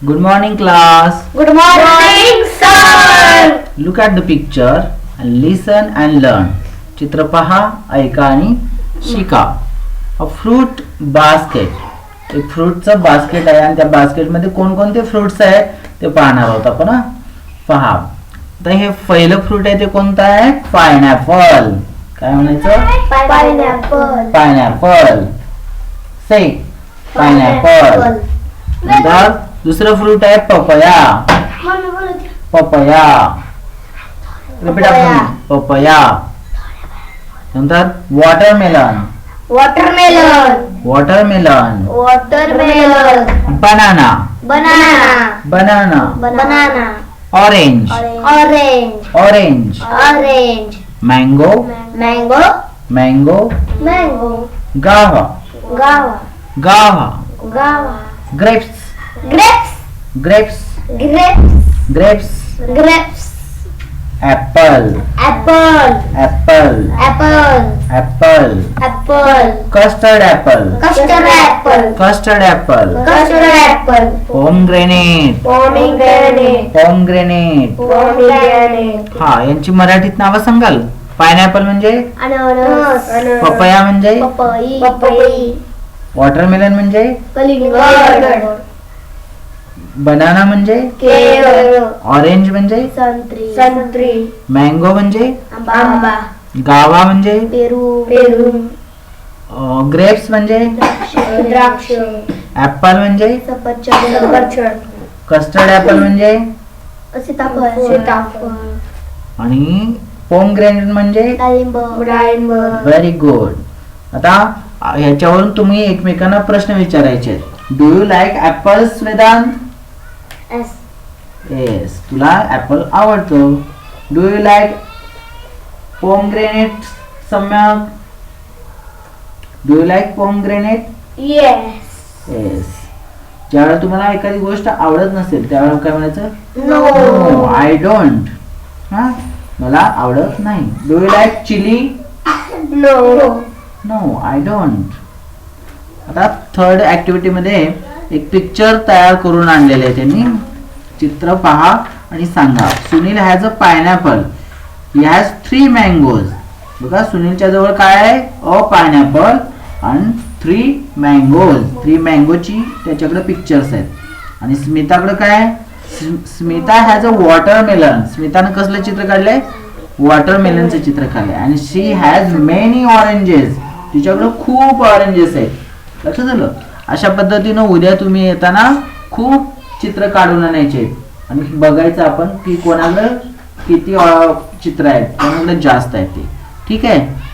Good morning, class. Good morning, sir. Look at the picture and listen and learn. चित्र पहा ऐका आणि शिका अ फ्रूट बास्केट एक फ्रूटचं बास्केट आहे आणि त्या बास्केटमध्ये कोणकोणते फ्रुट्स आहेत ते पाहणार आहोत आपण. पहा तर हे पहिलं फ्रूट आहे ते कोणतं आहे पायनॅपल काय म्हणायचं Pineapple. पायनॅपल से पायनॅपल नंतर दूसरा फ्रूट है papaya papaya papaya watermelon watermelon watermelon watermelon banana banana banana banana orange orange orange orange mango mango mango mango guava guava guava guava grapes Grapes. Grapes Grapes. Grapes Grapes. Apple Apple. Apple Apple. Apple Apple. Custard apple Custard apple. Custard apple Custard apple. Pomegranate Pomegranate. Pomegranate Pomegranate. हा यांची मराठीत नावं सांगाल pineapple म्हणजे Ananas. Papaya म्हणजे. Papai. Watermelon म्हणजे कलिंगड. Banana म्हणजे केळ. ऑरेंज म्हणजे संत्री. संत्री. मँगो म्हणजे आंबा. गावा म्हणजे पेरू. पेरू. ग्रेप्स म्हणजे द्राक्ष. ऍपल म्हणजे सफरचंद. कस्टर्ड ऍपल म्हणजे सीताफळ. आणि पोमग्रेनेट म्हणजे डाळिंब. डाळिंब. व्हेरी गुड आता ह्याच्यावरून तुम्ही एकमेकांना प्रश्न विचारायचे do you like apples Vedant. Yes तुला ऍपल आवडतो. Do you like pomegranate Samyak do you like pomegranate yes. Yes ज्यावेळेला तुम्हाला एखादी गोष्ट आवडत नसेल त्यावेळेला काय म्हणायचं? नो. आय डोंट हा? मला आवडत नाही. Do you like chilli no. No I don't आता थर्ड ऍक्टिव्हिटी मध्ये एक पिक्चर तयार करून आणलेले आहे त्यांनी. चित्र पहा आणि सांगा. Sunil has a pineapple he has three mangoes बघा सुनीलच्या जवळ काय आहे? अ पायनॅपल आणि थ्री मँगोज थ्री मँगोची त्याच्याकडे पिक्चर्स आहेत. आणि स्मिताकडे काय आहे? स्मिता हॅज अ वॉटरमेलन स्मितानं कसलं चित्र काढलंय? वॉटरमेलनचं चित्र काढलंय. आणि शी हॅज मेनी ऑरेंजेस तिच्याकडे खूप ऑरेंजेस आहेत. लक्षात झालं अशा पद्धतीनं उद्या तुम्ही येताना खूप चित्र काढून आणायचे. आणि बघायचं आपण की कोणाला किती चित्र आहेत कोणाकडे जास्त आहेत ते. ठीक आहे?